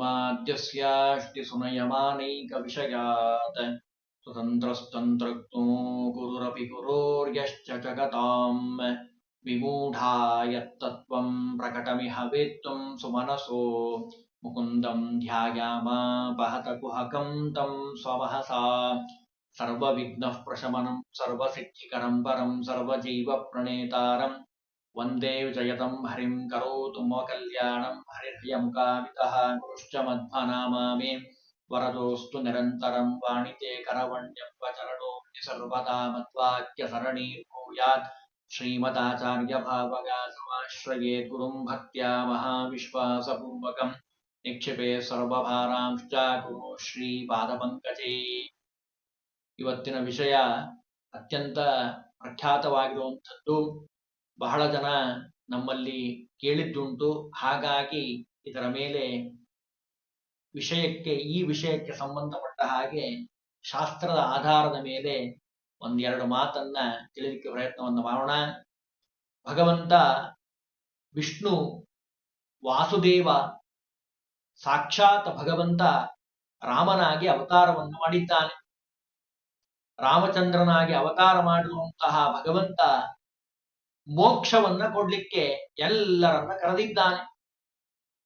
माद्यस्याष्टिसुनयमानैकविषयात् स्वतन्त्रस्तन्त्रज्ञो गुरुरपि गुरोर्यश्च जगताम् विमूढा यत्तत्त्वम् प्रकटमिह वेत्तुम् सुमनसो मुकुन्दम् ध्यायामापहतकुहकम् तम् स्वमहसा सर्वविघ्नः प्रशमनम् सर्वसिद्धिकरम् परम् सर्वजीवप्रणेतारम् ಸರ್ವಸಿದ್ಧಿಕರಂ ಪರಂ ಸರ್ವಜೀವಪ್ರಣೇತಾರಂ ವಂದೇ ವಿಜಯತಂ ಹರಿಂ ಕರೋತು ಮಮ ಕಲ್ಯಾಣಂ ಹರಿರ್ಯಮುಖಾಮಿತಃ ಗುರುಶ್ಚ ಮಧ್ವನಾಮಾ ಮೇ ವರದೋಸ್ತು ನಿರಂತರಂ ವಾಣಿತೆ ಕರವಣ್ಯಂ ವಚರಣೋ ಸರ್ವದಾ ಮಧ್ವಾಕ್ಯ ಸರಣಿ ಭೂಯಾತ್ ಶ್ರೀಮದಾಚಾರ್ಯ ಭಾವಗ ಸಮಾಶ್ರಯೇ ಗುರುಂ ಭಕ್ತ್ಯಾ ಮಹಾವಿಶ್ವಾಸಪೂರ್ವಕಂ ನಿಕ್ಷಿಪೆ ಸರ್ವಭಾರಾಂಶ್ಚ ಗುರು ಶ್ರೀ ಪಾದಪಂಕಜೇ ಇವತ್ತಿನ ವಿಷಯ ಅತ್ಯಂತ ಪ್ರಖ್ಯಾತವಾಗಿರುವಂಥದ್ದು ಬಹಳ ಜನ ನಮ್ಮಲ್ಲಿ ಕೇಳಿದ್ದುಂಟು. ಹಾಗಾಗಿ ಇದರ ಮೇಲೆ ವಿಷಯಕ್ಕೆ, ಈ ವಿಷಯಕ್ಕೆ ಸಂಬಂಧಪಟ್ಟ ಹಾಗೆ ಶಾಸ್ತ್ರದ ಆಧಾರದ ಮೇಲೆ ಒಂದೆರಡು ಮಾತನ್ನ ತಿಳಿಲಿಕ್ಕೆ ಪ್ರಯತ್ನವನ್ನು ಮಾಡೋಣ. ಭಗವಂತ ವಿಷ್ಣು ವಾಸುದೇವ ಸಾಕ್ಷಾತ್ ಭಗವಂತ ರಾಮನಾಗಿ ಅವತಾರವನ್ನು ಮಾಡಿದ್ದಾನೆ. ರಾಮಚಂದ್ರನಾಗಿ ಅವತಾರ ಮಾಡಿರುವಂತಹ ಭಗವಂತ ಮೋಕ್ಷವನ್ನ ಕೊಡ್ಲಿಕ್ಕೆ ಎಲ್ಲರನ್ನ ಕರೆದಿದ್ದಾನೆ.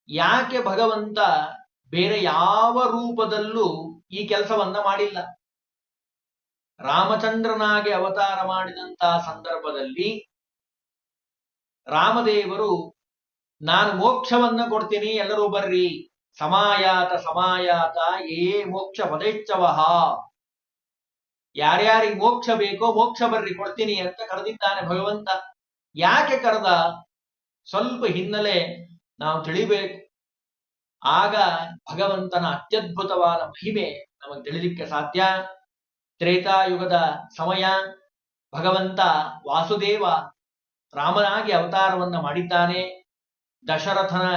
ಯಾಕೆ ಭಗವಂತ ಬೇರೆ ಯಾವ ರೂಪದಲ್ಲೂ ಈ ಕೆಲಸವನ್ನ ಮಾಡಿಲ್ಲ? ರಾಮಚಂದ್ರನಾಗಿ ಅವತಾರ ಮಾಡಿದಂತಹ ಸಂದರ್ಭದಲ್ಲಿ ರಾಮದೇವರು, ನಾನು ಮೋಕ್ಷವನ್ನ ಕೊಡ್ತೀನಿ, ಎಲ್ಲರೂ ಬರ್ರಿ. ಸಮಾಯಾತ ಸಮಾಯಾತ, ಏ ಮೋಕ್ಷ ಪದೇಚ್ಛವಹ ಯಾರ್ಯಾರಿಗೆ ಮೋಕ್ಷ ಬೇಕೋ ಮೋಕ್ಷ ಬರ್ರಿ, ಕೊಡ್ತೀನಿ ಅಂತ ಕರೆದಿದ್ದಾನೆ ಭಗವಂತ. ಯಾಕೆ ಕರೆದ? ಸ್ವಲ್ಪ ಹಿನ್ನೆಲೆ ನಾವು ತಿಳಿಬೇಕು. ಆಗ ಭಗವಂತನ ಅತ್ಯದ್ಭುತವಾದ ಮಹಿಮೆ ನಮಗೆ ತಿಳಿಲಿಕ್ಕೆ ಸಾಧ್ಯ. ತ್ರೇತಾಯುಗದ ಸಮಯ, ಭಗವಂತ ವಾಸುದೇವ ರಾಮನಾಗಿ ಅವತಾರವನ್ನ ಮಾಡಿದ್ದಾನೆ. ದಶರಥನ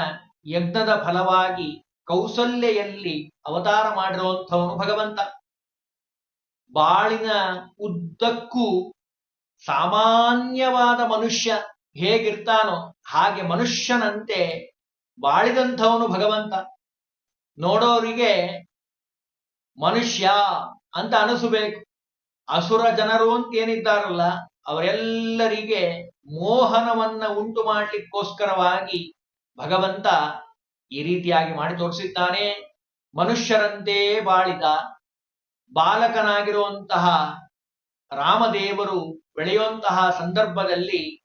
ಯಜ್ಞದ ಫಲವಾಗಿ ಕೌಸಲ್ಯೆಯಲ್ಲಿ ಅವತಾರ ಮಾಡಿರುವಂಥವನು ಭಗವಂತ. ಬಾಳಿನ ಉದ್ದಕ್ಕೂ ಸಾಮಾನ್ಯವಾದ ಮನುಷ್ಯ ಹೇಗಿರ್ತಾನೋ ಹಾಗೆ ಮನುಷ್ಯನಂತೆ ಬಾಳಿದಂಥವನು ಭಗವಂತ. ನೋಡೋರಿಗೆ ಮನುಷ್ಯ ಅಂತ ಅನಿಸಬೇಕು. ಅಸುರ ಜನರು ಅಂತ ಏನಿದ್ದಾರಲ್ಲ, ಅವರೆಲ್ಲರಿಗೆ ಮೋಹನವನ್ನ ಉಂಟು ಮಾಡಲಿಕ್ಕೋಸ್ಕರವಾಗಿ ಭಗವಂತ ಈ ರೀತಿಯಾಗಿ ಮಾಡಿ ತೋರಿಸಿದ್ದಾನೆ. ಮನುಷ್ಯರಂತೆ ಬಾಳಿದ ಬಾಲಕನಾಗಿರುವಂತಹ ರಾಮದೇವರು ಬೆಳೆಯುವಂತಹ ಸಂದರ್ಭದಲ್ಲಿ,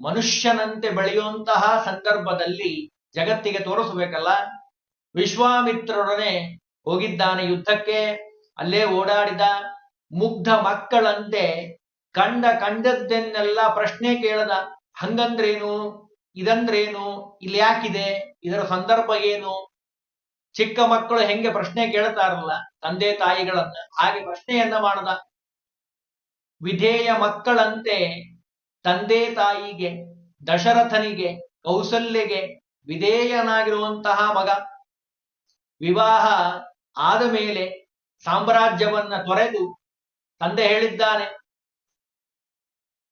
ಮನುಷ್ಯನಂತೆ ಬೆಳೆಯುವಂತಹ ಸಂದರ್ಭದಲ್ಲಿ ಜಗತ್ತಿಗೆ ತೋರಿಸಬೇಕಲ್ಲ? ವಿಶ್ವಾಮಿತ್ರರೊಡನೆ ಹೋಗಿದ್ದಾನೆ ಯುದ್ಧಕ್ಕೆ, ಅಲ್ಲೇ ಓಡಾಡಿದ ಮುಗ್ಧ ಮಕ್ಕಳಂತೆ ಕಂಡ ಕಂಡದ್ದನ್ನೆಲ್ಲ ಪ್ರಶ್ನೆ ಕೇಳದ, ಹಂಗಂದ್ರೇನು, ಇದಂದ್ರೇನು, ಇಲ್ಲಿ ಯಾಕಿದೆ, ಇದರ ಸಂದರ್ಭ ಏನು? ಚಿಕ್ಕ ಮಕ್ಕಳು ಹೆಂಗೆ ಪ್ರಶ್ನೆ ಕೇಳ್ತಾರಲ್ಲ, ತಂದೆ ತಾಯಿಗಳನ್ನ, ಹಾಗೆ ಪ್ರಶ್ನೆಯನ್ನ ಮಾಡದ. ವಿಧೇಯ ಮಕ್ಕಳಂತೆ ತಂದೆ ತಾಯಿಗೆ, ದಶರಥನಿಗೆ, ಕೌಸಲ್ಯಗೆ ವಿಧೇಯನಾಗಿರುವಂತಹ ಮಗ. ವಿವಾಹ ಆದ ಮೇಲೆ ಸಾಮ್ರಾಜ್ಯವನ್ನ ತೊರೆದು ತಂದೆ ಹೇಳಿದ್ದಾನೆ.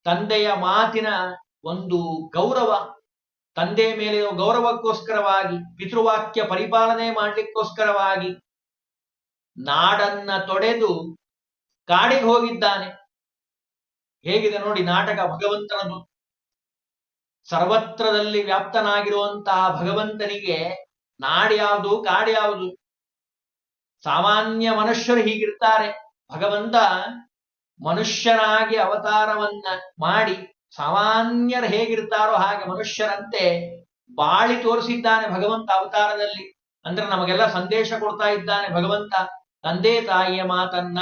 ತಂದೆಯ ಮಾತಿನ ಒಂದು ಗೌರವ, ತಂದೆ ಮೇಲೆ ಗೌರವಕ್ಕೋಸ್ಕರವಾಗಿ, ಪಿತೃವಾಕ್ಯ ಪರಿಪಾಲನೆ ಮಾಡ್ಲಿಕ್ಕೋಸ್ಕರವಾಗಿ ನಾಡನ್ನ ತೊಡೆದು ಕಾಡಿಗೆ ಹೋಗಿದ್ದಾನೆ. ಹೇಗಿದೆ ನೋಡಿ ನಾಟಕ ಭಗವಂತನದು ಸರ್ವತ್ರದಲ್ಲಿ ವ್ಯಾಪ್ತನಾಗಿರುವಂತಹ ಭಗವಂತನಿಗೆ ನಾಡ್ಯಾವುದು ಕಾಡ್ಯಾವುದು ಸಾಮಾನ್ಯ ಮನುಷ್ಯರು ಹೀಗಿರ್ತಾರೆ. ಭಗವಂತ ಮನುಷ್ಯನಾಗಿ ಅವತಾರವನ್ನ ಮಾಡಿ ಸಾಮಾನ್ಯರು ಹೇಗಿರ್ತಾರೋ ಹಾಗೆ ಮನುಷ್ಯರಂತೆ ಬಾಳಿ ತೋರಿಸಿದ್ದಾನೆ ಭಗವಂತ ಅವತಾರದಲ್ಲಿ. ಅಂದ್ರೆ ನಮಗೆಲ್ಲ ಸಂದೇಶ ಕೊಡ್ತಾ ಇದ್ದಾನೆ ಭಗವಂತ, ತಂದೆ ತಾಯಿಯ ಮಾತನ್ನ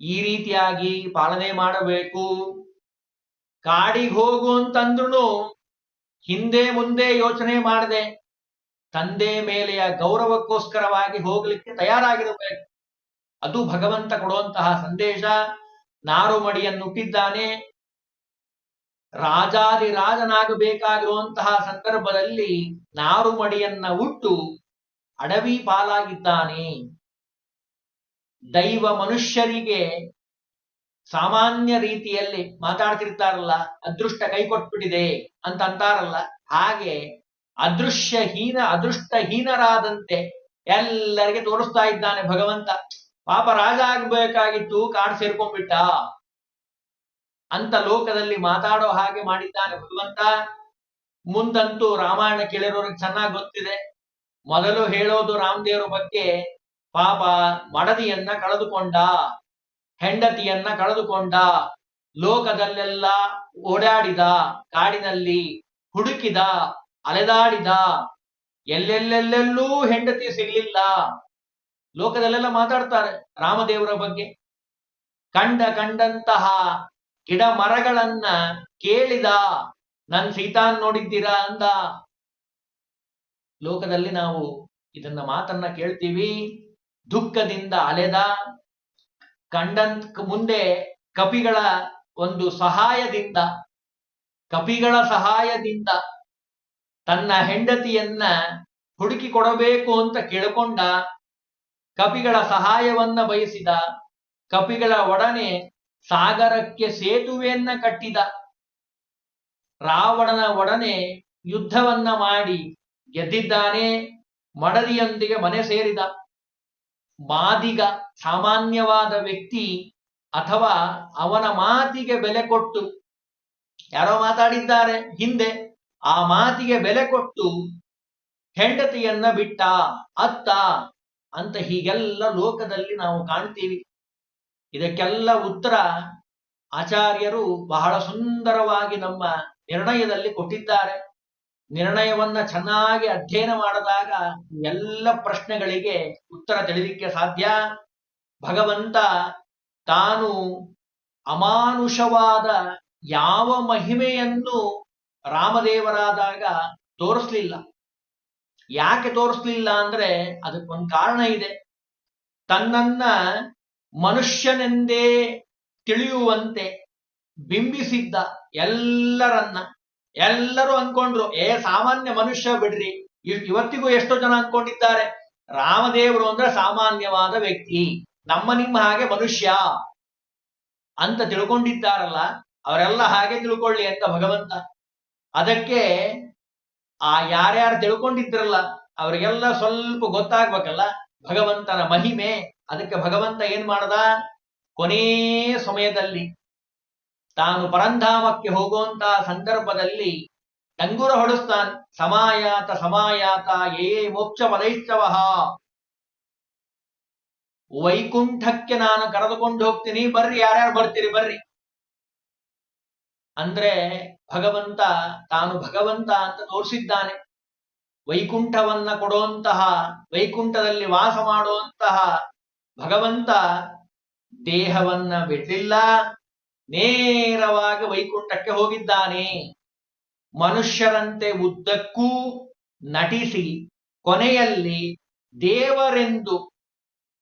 ಈ ರೀತಿಯಾಗಿ ಪಾಲನೆ ಮಾಡಬೇಕು. ಕಾಡಿಗೆ ಹೋಗು ಅಂತಂದ್ರು ಹಿಂದೆ ಮುಂದೆ ಯೋಚನೆ ಮಾಡದೆ ತಂದೆ ಮೇಲೆಯ ಗೌರವಕ್ಕೋಸ್ಕರವಾಗಿ ಹೋಗಲಿಕ್ಕೆ ತಯಾರಾಗಿರಬೇಕು. ಅದು ಭಗವಂತ ಕೊಡುವಂತಹ ಸಂದೇಶ. ನಾರುಮಡಿಯನ್ನು ರಾಜಾದಿ ರಾಜಾದಿರಾಜನಾಗಬೇಕಾಗಿರುವಂತಹ ಸಂದರ್ಭದಲ್ಲಿ ನಾರುಮಡಿಯನ್ನ ಉಟ್ಟು ಅಡವಿ ಪಾಲಾಗಿದ್ದಾನೆ. ದೈವ ಮನುಷ್ಯರಿಗೆ ಸಾಮಾನ್ಯ ರೀತಿಯಲ್ಲಿ ಮಾತಾಡ್ತಿರ್ತಾರಲ್ಲ, ಅದೃಷ್ಟ ಕೈ ಕೊಟ್ಬಿಟ್ಟಿದೆ ಅಂತ ಅಂತಾರಲ್ಲ, ಹಾಗೆ ಅದೃಶ್ಯಹೀನ, ಅದೃಷ್ಟಹೀನರಾದಂತೆ ಎಲ್ಲರಿಗೆ ತೋರಿಸ್ತಾ ಇದ್ದಾನೆ ಭಗವಂತ. ಪಾಪ ರಾಜ ಆಗ್ಬೇಕಾಗಿತ್ತು, ಕಾಡು ಸೇರ್ಕೊಂಡ್ಬಿಟ್ಟ. ಅಂತ ಲೋಕದಲ್ಲಿ ಮಾತಾಡೋ ಹಾಗೆ ಮಾಡಿದ್ದಾನೆ ಭಗವಂತ. ಮುಂದಂತೂ ರಾಮಾಯಣ ಕೇಳಿರೋರಿಗೆ ಚೆನ್ನಾಗಿ ಗೊತ್ತಿದೆ. ಮೊದಲು ಹೇಳೋದು ರಾಮದೇವರ ಬಗ್ಗೆ ಪಾಪ ಮಡದಿಯನ್ನ ಕಳೆದುಕೊಂಡ, ಹೆಂಡತಿಯನ್ನ ಕಳೆದುಕೊಂಡ, ಲೋಕದಲ್ಲೆಲ್ಲ ಓಡಾಡಿದ, ಕಾಡಿನಲ್ಲಿ ಹುಡುಕಿದ, ಅಲೆದಾಡಿದ, ಎಲ್ಲೆಲ್ಲೆಲ್ಲೆಲ್ಲೂ ಹೆಂಡತಿ ಸಿಗಲಿಲ್ಲ. ಲೋಕದಲ್ಲೆಲ್ಲ ಮಾತಾಡ್ತಾರೆ ರಾಮದೇವರ ಬಗ್ಗೆ. ಕಂಡ ಕಂಡಂತಹ ಗಿಡ ಮರಗಳನ್ನ ಕೇಳಿದ, ನನ್ ಸೀತಾನ್ ನೋಡಿದ್ದೀರಾ? ಅಂದ. ಲೋಕದಲ್ಲಿ ನಾವು ಇದನ್ನ ಮಾತನ್ನ ಕೇಳ್ತೀವಿ. ದುಃಖದಿಂದ ಅಲೆದ ಕಂಡಂತ ಮುಂದೆ ಕಪಿಗಳ ಒಂದು ಸಹಾಯದಿಂದ, ಕಪಿಗಳ ಸಹಾಯದಿಂದ ತನ್ನ ಹೆಂಡತಿಯನ್ನ ಹುಡುಕಿ ಕೊಡಬೇಕು ಅಂತ ಕೇಳಿಕೊಂಡ ಕಪಿಗಳ ಸಹಾಯವನ್ನ ಬಯಸಿದ, ಕಪಿಗಳ ಒಡನೆ ಸಾಗರಕ್ಕೆ ಸೇತುವೆಯನ್ನ ಕಟ್ಟಿದ, ರಾವಣನ ಒಡನೆ ಯುದ್ಧವನ್ನ ಮಾಡಿ ಗೆದ್ದಿದ್ದಾನೆ, ಮಡದಿಯೊಂದಿಗೆ ಮನೆ ಸೇರಿದ. ಮಾದಿಗ ಸಾಮಾನ್ಯವಾದ ವ್ಯಕ್ತಿ ಅಥವಾ ಅವನ ಮಾತಿಗೆ ಬೆಲೆ ಕೊಟ್ಟು, ಯಾರೋ ಮಾತಾಡಿದ್ದಾರೆ ಹಿಂದೆ, ಆ ಮಾತಿಗೆ ಬೆಲೆ ಕೊಟ್ಟು ಹೆಂಡತಿಯನ್ನ ಬಿಟ್ಟ, ಅತ್ತ ಅಂತ ಹೀಗೆಲ್ಲ ಲೋಕದಲ್ಲಿ ನಾವು ಕಾಣ್ತೀವಿ. ಇದಕ್ಕೆಲ್ಲ ಉತ್ತರ ಆಚಾರ್ಯರು ಬಹಳ ಸುಂದರವಾಗಿ ನಮ್ಮ ನಿರ್ಣಯದಲ್ಲಿ ಕೊಟ್ಟಿದ್ದಾರೆ. ನಿರ್ಣಯವನ್ನ ಚೆನ್ನಾಗಿ ಅಧ್ಯಯನ ಮಾಡಿದಾಗ ಎಲ್ಲ ಪ್ರಶ್ನೆಗಳಿಗೆ ಉತ್ತರ ತಿಳಿಲಿಕ್ಕೆ ಸಾಧ್ಯ? ಭಗವಂತ ತಾನು ಅಮಾನುಷವಾದ ಯಾವ ಮಹಿಮೆಯನ್ನು ರಾಮದೇವರಾದಾಗ ತೋರಿಸ್ಲಿಲ್ಲ. ಯಾಕೆ ತೋರಿಸ್ಲಿಲ್ಲ ಅಂದ್ರೆ ಅದಕ್ಕೊಂದು ಕಾರಣ ಇದೆ. ತನ್ನನ್ನ ಮನುಷ್ಯನೆಂದೇ ತಿಳಿಯುವಂತೆ ಬಿಂಬಿಸಿದ್ದ ಎಲ್ಲರನ್ನ ಎಲ್ಲರೂ ಅನ್ಕೊಂಡ್ರು ಏ, ಸಾಮಾನ್ಯ ಮನುಷ್ಯ ಬಿಡ್ರಿ. ಇವತ್ತಿಗೂ ಎಷ್ಟೋ ಜನ ಅನ್ಕೊಂಡಿದ್ದಾರೆ ರಾಮದೇವರು ಅಂದ್ರೆ ಸಾಮಾನ್ಯವಾದ ವ್ಯಕ್ತಿ. ನಮ್ಮ ನಿಮ್ಮ ಹಾಗೆ ಮನುಷ್ಯ. ಅಂತ ತಿಳ್ಕೊಂಡಿದ್ದಾರಲ್ಲ, ಅವರೆಲ್ಲ ಹಾಗೆ ತಿಳ್ಕೊಳ್ಳಿ ಅಂತ ಭಗವಂತ. ಅದಕ್ಕೆ ಆ ಯಾರ್ಯಾರು ತಿಳ್ಕೊಂಡಿದ್ರಲ್ಲ, ಅವರಿಗೆಲ್ಲ ಸ್ವಲ್ಪ ಗೊತ್ತಾಗ್ಬೇಕಲ್ಲ, ಭಗವಂತನ ಮಹಿಮೆ. ಅದಕ್ಕೆ ಭಗವಂತ ಏನ್ ಮಾಡದ? ಕೊನೇ ಸಮಯದಲ್ಲಿ ತಾನು ಪರಂಧಾಮಕ್ಕೆ ಹೋಗುವಂತಹ ಸಂದರ್ಭದಲ್ಲಿ ಡಂಗುರ ಹೊಡಿಸ್ತಾನೆ ಸಮಾಯಾತ ಸಮಾಯಾತ ಏ ಮೋಕ್ಷ ಪದೈಸ್ತವ ವೈಕುಂಠಕ್ಕೆ ನಾನು ಕರೆದುಕೊಂಡು ಹೋಗ್ತೀನಿ. ಬರ್ರಿ, ಯಾರ್ಯಾರು ಬರ್ತೀರಿ, ಬರ್ರಿ. ಅಂದ್ರೆ ಭಗವಂತ, ತಾನು ಭಗವಂತ ಅಂತ ತೋರಿಸಿದ್ದಾನೆ. ವೈಕುಂಠವನ್ನ ಕೊಡುವಂತಹ, ವೈಕುಂಠದಲ್ಲಿ ವಾಸ ಮಾಡುವಂತಹ ಭಗವಂತ ದೇಹವನ್ನ ಬಿಡಲಿಲ್ಲ. ನೇರವಾಗಿ ವೈಕುಂಠಕ್ಕೆ ಹೋಗಿದ್ದಾನೆ. ಮನುಷ್ಯರಂತೆ ಉದ್ದಕ್ಕೂ ನಟಿಸಿ ಕೊನೆಯಲ್ಲಿ ದೇವರೆಂದು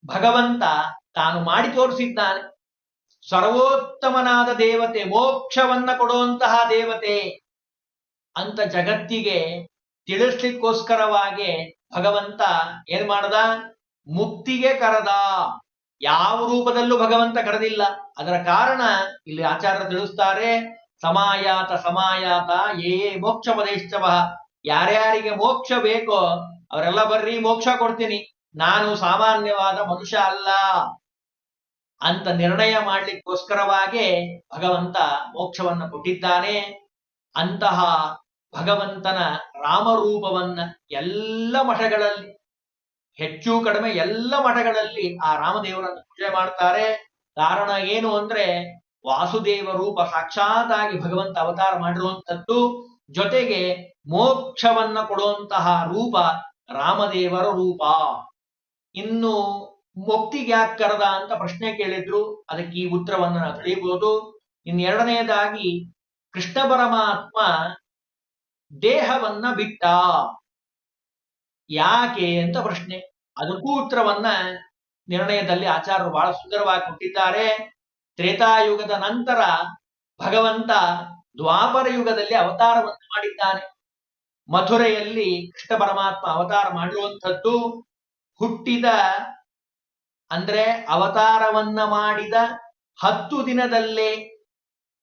ಭಗವಂತ ತಾನು ಮಾಡಿ ತೋರಿಸಿದ್ದಾನೆ. ಸರ್ವೋತ್ತಮನಾದ ದೇವತೆ, ಮೋಕ್ಷವನ್ನ ಕೊಡುವಂತಹ ದೇವತೆ ಅಂತ ಜಗತ್ತಿಗೆ ತಿಳಿಸ್ಲಿಕ್ಕೋಸ್ಕರವಾಗಿ ಭಗವಂತ ಏನ್ ಮಾಡ್ದ? ಮುಕ್ತಿಗೆ ಕರೆದ. ಯಾವ ರೂಪದಲ್ಲೂ ಭಗವಂತ ಕರೆದಿಲ್ಲ. ಅದರ ಕಾರಣ ಇಲ್ಲಿ ಆಚಾರ್ಯರು ತಿಳಿಸ್ತಾರೆ, ಸಮಾಯಾತ ಸಮಾಯಾತ ಏ ಮೋಕ್ಷ ಪದೇಶ್ಚವ ಯಾರ್ಯಾರಿಗೆ ಮೋಕ್ಷ ಬೇಕೋ ಅವರೆಲ್ಲ ಬರ್ರಿ, ಮೋಕ್ಷ ಕೊಡ್ತೀನಿ. ನಾನು ಸಾಮಾನ್ಯವಾದ ಮನುಷ್ಯ ಅಲ್ಲ ಅಂತ ನಿರ್ಣಯ ಮಾಡ್ಲಿಕ್ಕೋಸ್ಕರವಾಗಿ ಭಗವಂತ ಮೋಕ್ಷವನ್ನ ಕೊಟ್ಟಿದ್ದಾನೆ. ಅಂತಹ ಭಗವಂತನ ರಾಮರೂಪವನ್ನ ಎಲ್ಲ ಮಠಗಳಲ್ಲಿ ಹೆಚ್ಚು ಕಡಿಮೆ ಎಲ್ಲ ಮಠಗಳಲ್ಲಿ ಆ ರಾಮದೇವರನ್ನು ಪೂಜೆ ಮಾಡ್ತಾರೆ. ಕಾರಣ ಏನು ಅಂದ್ರೆ ವಾಸುದೇವ ರೂಪ ಸಾಕ್ಷಾತ್ತಾಗಿ ಭಗವಂತ ಅವತಾರ ಮಾಡಿರುವಂತದ್ದು ಜೊತೆಗೆ ಮೋಕ್ಷವನ್ನ ಕೊಡುವಂತಹ ರೂಪ ರಾಮದೇವರ ರೂಪ. ಇನ್ನು ಮುಕ್ತಿಗೆ ಯಾಕೆ ಕರೆದ ಅಂತ ಪ್ರಶ್ನೆ ಕೇಳಿದ್ರು. ಅದಕ್ಕೆ ಈ ಉತ್ತರವನ್ನು ನಾವು ತಿಳಿಯಬಹುದು. ಇನ್ನು ಎರಡನೆಯದಾಗಿ ಕೃಷ್ಣ ಪರಮಾತ್ಮ ದೇಹವನ್ನ ಬಿಟ್ಟ. ಯಾಕೆ ಅಂತ ಪ್ರಶ್ನೆ. ಅದಕ್ಕೂ ಉತ್ತರವನ್ನ ನಿರ್ಣಯದಲ್ಲಿ ಆಚಾರ್ಯರು ಬಹಳ ಸುಂದರವಾಗಿ ಕೊಟ್ಟಿದ್ದಾರೆ. ತ್ರೇತಾಯುಗದ ನಂತರ ಭಗವಂತ ದ್ವಾಪರ ಯುಗದಲ್ಲಿ ಅವತಾರವನ್ನು ಮಾಡಿದ್ದಾನೆ. ಮಥುರೆಯಲ್ಲಿ ಕೃಷ್ಣ ಪರಮಾತ್ಮ ಅವತಾರ ಮಾಡಿರುವಂಥದ್ದು. ಹುಟ್ಟಿದ, ಅಂದ್ರೆ ಅವತಾರವನ್ನ ಮಾಡಿದ ಹತ್ತು ದಿನದಲ್ಲೇ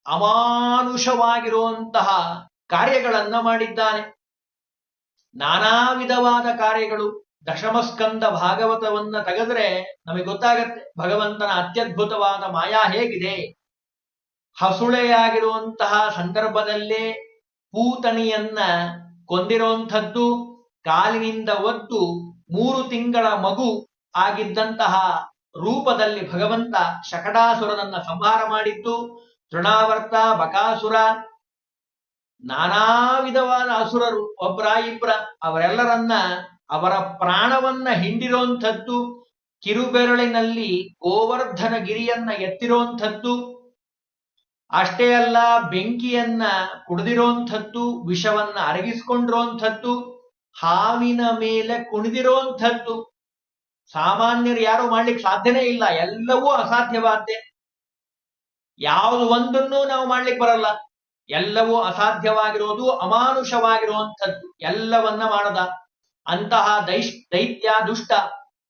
ಅಮಾನುಷವಾಗಿರುವಂತಹ ಕಾರ್ಯಗಳನ್ನ ಮಾಡಿದ್ದಾನೆ. ನಾನಾ ವಿಧವಾದ ಕಾರ್ಯಗಳು ದಶಮಸ್ಕಂದ ಭಾಗವತವನ್ನ ತೆಗೆದ್ರೆ ನಮಗೆ ಗೊತ್ತಾಗತ್ತೆ, ಭಗವಂತನ ಅತ್ಯದ್ಭುತವಾದ ಮಾಯಾ ಹೇಗಿದೆ? ಹಸುಳೆಯಾಗಿರುವಂತಹ ಸಂದರ್ಭದಲ್ಲೇ ಪೂತಣಿಯನ್ನ ಕೊಂದಿರುವಂಥದ್ದು ಕಾಲಿನಿಂದ ಒತ್ತು ಮೂರು ತಿಂಗಳ ಮಗು ಆಗಿದ್ದಂತಹ ರೂಪದಲ್ಲಿ ಭಗವಂತ ಶಕಟಾಸುರನನ್ನ ಸಂಹಾರ ಮಾಡಿದ್ದು, ತೃಣಾವರ್ತ, ಬಕಾಸುರ ನಾನಾ ವಿಧವಾದ ಅಸುರರು, ಒಬ್ರ ಇಬ್ಬರ ಅವರೆಲ್ಲರನ್ನ ಅವರ ಪ್ರಾಣವನ್ನ ಹಿಂಡಿರೋಂಥದ್ದು ಕಿರುಬೆರಳಿನಲ್ಲಿ ಗೋವರ್ಧನ ಗಿರಿಯನ್ನ ಎತ್ತಿರೋಂಥದ್ದು ಅಷ್ಟೇ ಅಲ್ಲ ಬೆಂಕಿಯನ್ನ ಕುಡಿದಿರುವಂಥದ್ದು, ವಿಷವನ್ನ ಅರಗಿಸ್ಕೊಂಡಿರುವಂಥದ್ದು, ಹಾವಿನ ಮೇಲೆ ಕುಣಿದಿರೋಂಥದ್ದು ಸಾಮಾನ್ಯರು ಯಾರು ಮಾಡ್ಲಿಕ್ಕೆ ಸಾಧ್ಯನೇ ಇಲ್ಲ, ಎಲ್ಲವೂ ಅಸಾಧ್ಯವಾದ್ದೆ. ಯಾವುದು ಒಂದನ್ನು ನಾವು ಮಾಡ್ಲಿಕ್ಕೆ ಬರಲ್ಲ. ಎಲ್ಲವೂ ಅಸಾಧ್ಯವಾಗಿರೋದು, ಅಮಾನುಷವಾಗಿರುವಂಥದ್ದು. ಎಲ್ಲವನ್ನ ಮಾಡದ. ಅಂತಹ ದೈಶ್, ದೈತ್ಯ ದುಷ್ಟ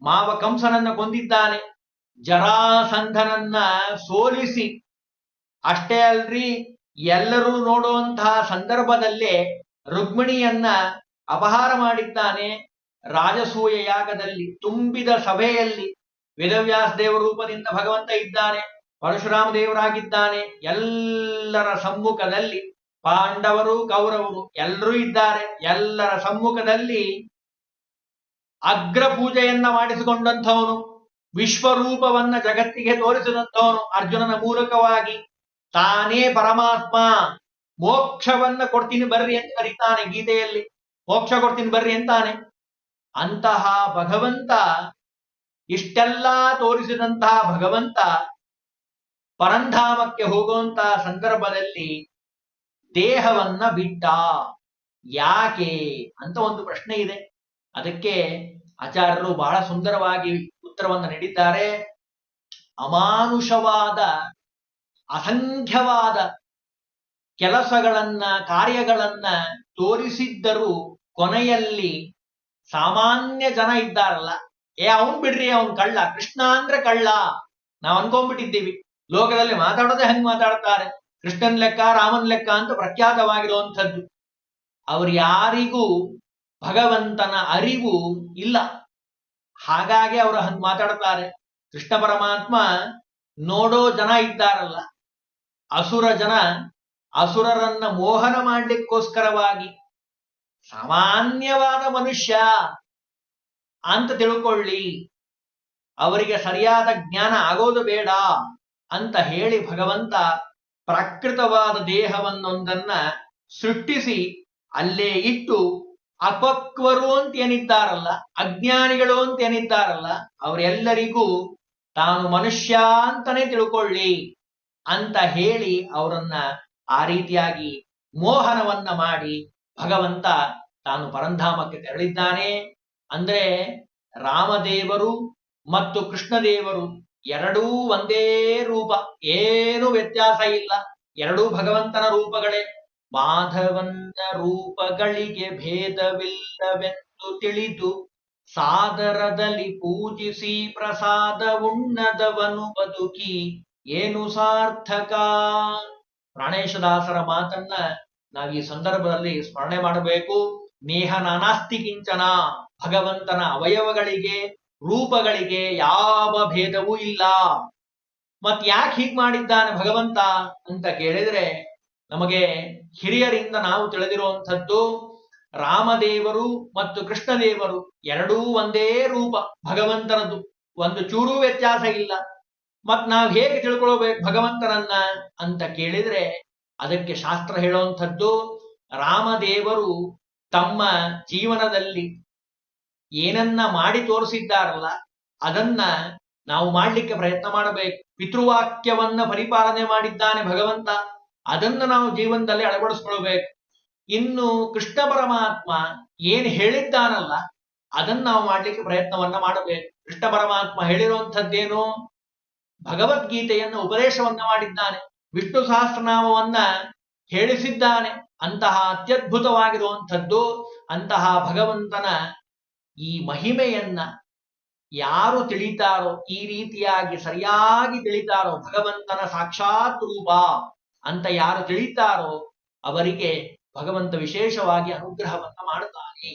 ಮಾವ ಕಂಸನನ್ನ ಕೊಂದಿದ್ದಾನೆ. ಜರಾಸಂಧನನ್ನ ಸೋಲಿಸಿ. ಅಷ್ಟೇ ಅಲ್ರಿ, ಎಲ್ಲರೂ ನೋಡುವಂತಹ ಸಂದರ್ಭದಲ್ಲೇ ರುಕ್ಮಿಣಿಯನ್ನ ಅಪಹಾರ ಮಾಡಿದ್ದಾನೆ. ರಾಜಸೂಯ ಯಾಗದಲ್ಲಿ ತುಂಬಿದ ಸಭೆಯಲ್ಲಿ ವೇದವ್ಯಾಸ ದೇವ ರೂಪದಿಂದ ಭಗವಂತ ಇದ್ದಾನೆ. ಪರಶುರಾಮ ದೇವರಾಗಿದ್ದಾನೆ ಎಲ್ಲರ ಸಮ್ಮುಖದಲ್ಲಿ ಪಾಂಡವರು, ಕೌರವರು ಎಲ್ಲರೂ ಇದ್ದಾರೆ. ಎಲ್ಲರ ಸಮ್ಮುಖದಲ್ಲಿ ಅಗ್ರ ಪೂಜೆಯನ್ನ ಮಾಡಿಸಿಕೊಂಡಂಥವನು, ವಿಶ್ವರೂಪವನ್ನ ಜಗತ್ತಿಗೆ ತೋರಿಸಿದಂಥವನು ಅರ್ಜುನನ ಮೂಲಕವಾಗಿ. ತಾನೇ ಪರಮಾತ್ಮ, ಮೋಕ್ಷವನ್ನ ಕೊಡ್ತೀನಿ ಬರ್ರಿ ಅಂತ ಕರೀತಾನೆ ಗೀತೆಯಲ್ಲಿ. ಮೋಕ್ಷ ಕೊಡ್ತೀನಿ ಬರ್ರಿ ಅಂತಾನೆ. ಅಂತಹ ಭಗವಂತ ಇಷ್ಟೆಲ್ಲಾ ತೋರಿಸಿದಂತಹ ಭಗವಂತ ಪರಂಧಾಮಕ್ಕೆ ಹೋಗುವಂತಹ ಸಂದರ್ಭದಲ್ಲಿ ದೇಹವನ್ನ ಬಿಟ್ಟ. ಯಾಕೆ ಅಂತ ಒಂದು ಪ್ರಶ್ನೆ ಇದೆ. ಅದಕ್ಕೆ ಆಚಾರ್ಯರು ಬಹಳ ಸುಂದರವಾಗಿ ಉತ್ತರವನ್ನು ನೀಡಿದ್ದಾರೆ. ಅಮಾನುಷವಾದ, ಅಸಂಖ್ಯವಾದ ಕೆಲಸಗಳನ್ನ, ಕಾರ್ಯಗಳನ್ನ ತೋರಿಸಿದ್ದರೂ ಕೊನೆಯಲ್ಲಿ ಸಾಮಾನ್ಯ ಜನ ಇದ್ದಾರಲ್ಲ. ಏ, ಅವನ್ ಬಿಡ್ರಿ, ಅವನ್ ಕಳ್ಳ. ಕೃಷ್ಣ ಅಂದ್ರೆ ಕಳ್ಳ. ನಾವ್ ಅನ್ಕೊಂಡ್ಬಿಟ್ಟಿದ್ದೀವಿ. ಲೋಕದಲ್ಲಿ ಮಾತಾಡೋದೇ ಹಂಗ್ ಮಾತಾಡ್ತಾರೆ. ಕೃಷ್ಣನ್ ಲೆಕ್ಕ, ರಾಮನ್ ಲೆಕ್ಕ ಅಂತ ಪ್ರಖ್ಯಾತವಾಗಿರುವಂಥದ್ದು. ಅವ್ರು ಯಾರಿಗೂ ಭಗವಂತನ ಅರಿವು ಇಲ್ಲ. ಹಾಗಾಗಿ ಅವರು ಹಂಗ್ ಮಾತಾಡ್ತಾರೆ. ಕೃಷ್ಣ ಪರಮಾತ್ಮ ನೋಡೋ ಜನ ಇದ್ದಾರಲ್ಲ. ಅಸುರ ಜನ, ಅಸುರರನ್ನ ಮೋಹನ ಮಾಡ್ಲಿಕ್ಕೋಸ್ಕರವಾಗಿ. ಸಾಮಾನ್ಯವಾದ ಮನುಷ್ಯ ಅಂತ ತಿಳ್ಕೊಳ್ಳಿ. ಅವರಿಗೆ ಸರಿಯಾದ ಜ್ಞಾನ ಆಗೋದು ಬೇಡ. ಅಂತ ಹೇಳಿ ಭಗವಂತ ಪ್ರಕೃತವಾದ ದೇಹವನ್ನೊಂದನ್ನ ಸೃಷ್ಟಿಸಿ ಅಲ್ಲೇ ಇಟ್ಟು ಅಪಕ್ವರು ಅಂತ ಏನಿದ್ದಾರಲ್ಲ, ಅಜ್ಞಾನಿಗಳು ಅಂತ ಏನಿದ್ದಾರಲ್ಲ, ಅವರೆಲ್ಲರಿಗೂ ತಾನು ಮನುಷ್ಯ ಅಂತಾನೆ ತಿಳ್ಕೊಳ್ಳಿ ಅಂತ ಹೇಳಿ ಅವರನ್ನ ಆ ರೀತಿಯಾಗಿ ಮೋಹನವನ್ನ ಮಾಡಿ ಭಗವಂತ ತಾನು ಪರಂಧಾಮಕ್ಕೆ ತೆರಳಿದ್ದಾನೆ. ಅಂದ್ರೆ ರಾಮದೇವರು ಮತ್ತು ಕೃಷ್ಣದೇವರು ಎರಡೂ ಒಂದೇ ರೂಪ. ಏನು ವ್ಯತ್ಯಾಸ ಇಲ್ಲ. ಎರಡೂ ಭಗವಂತನ ರೂಪಗಳೇ. ಮಾಧವನ ರೂಪಗಳಿಗೆ ಭೇದವಿಲ್ಲವೆಂದು ತಿಳಿದು ಸಾದರದಲ್ಲಿ ಪೂಜಿಸಿ ಪ್ರಸಾದ ಉಣ್ಣದವನು ಬದುಕಿ ಏನು ಸಾರ್ಥಕ. ಪ್ರಾಣೇಶದಾಸರ ಮಾತನ್ನ ನಾವು ಈ ಸಂದರ್ಭದಲ್ಲಿ ಸ್ಮರಣೆ ಮಾಡಬೇಕು. ನೇಹ ನಾನಾಸ್ತಿ ಕಿಂಚನ ಭಗವಂತನ ಅವಯವಗಳಿಗೆ ರೂಪಗಳಿಗೆ ಯಾವ ಭೇದವೂ ಇಲ್ಲ. ಮತ್ ಯಾಕೆ ಹೀಗೆ ಮಾಡಿದ್ದಾನೆ ಭಗವಂತ ಅಂತ ಕೇಳಿದ್ರೆ, ನಮಗೆ ಹಿರಿಯರಿಂದ ನಾವು ತಿಳಿದಿರುವಂಥದ್ದು ರಾಮದೇವರು ಮತ್ತು ಕೃಷ್ಣದೇವರು ಎರಡೂ ಒಂದೇ ರೂಪ ಭಗವಂತನದು ಒಂದು ಚೂರೂ ವ್ಯತ್ಯಾಸ ಇಲ್ಲ. ಮತ್ ನಾವ್ ಹೇಗೆ ತಿಳ್ಕೊಳ್ಬೇಕು ಭಗವಂತನನ್ನ ಅಂತ ಕೇಳಿದ್ರೆ, ಅದಕ್ಕೆ ಶಾಸ್ತ್ರ ಹೇಳುವಂಥದ್ದು ರಾಮದೇವರು ತಮ್ಮ ಜೀವನದಲ್ಲಿ ಏನನ್ನ ಮಾಡಿ ತೋರಿಸಿದ್ದಾರಲ್ಲ, ಅದನ್ನ ನಾವು ಮಾಡ್ಲಿಕ್ಕೆ ಪ್ರಯತ್ನ ಮಾಡಬೇಕು. ಪಿತೃವಾಕ್ಯವನ್ನ ಪರಿಪಾಲನೆ ಮಾಡಿದ್ದಾನೆ ಭಗವಂತ, ಅದನ್ನ ನಾವು ಜೀವನದಲ್ಲಿ ಅಳವಡಿಸ್ಕೊಳ್ಬೇಕು. ಇನ್ನು ಕೃಷ್ಣ ಪರಮಾತ್ಮ ಏನ್ ಹೇಳಿದ್ದಾನಲ್ಲ, ಅದನ್ನ ನಾವು ಮಾಡ್ಲಿಕ್ಕೆ ಪ್ರಯತ್ನವನ್ನ ಮಾಡಬೇಕು. ಕೃಷ್ಣ ಪರಮಾತ್ಮ ಹೇಳಿರುವಂಥದ್ದೇನು? ಭಗವದ್ಗೀತೆಯನ್ನು ಉಪದೇಶವನ್ನ ಮಾಡಿದ್ದಾನೆ. ವಿಷ್ಣು ಸಹಸ್ರನಾಮವನ್ನ ಹೇಳಿಸಿದ್ದಾನೆ. ಅಂತಹ ಅತ್ಯದ್ಭುತವಾಗಿರುವಂಥದ್ದು ಅಂತಹ ಭಗವಂತನ ಈ ಮಹಿಮೆಯನ್ನ ಯಾರು ತಿಳಿತಾರೋ, ಈ ರೀತಿಯಾಗಿ ಸರಿಯಾಗಿ ತಿಳಿತಾರೋ, ಭಗವಂತನ ಸಾಕ್ಷಾತ್ ರೂಪ ಅಂತ ಯಾರು ತಿಳಿತಾರೋ, ಅವರಿಗೆ ಭಗವಂತ ವಿಶೇಷವಾಗಿ ಅನುಗ್ರಹವನ್ನ ಮಾಡುತ್ತಾನೆ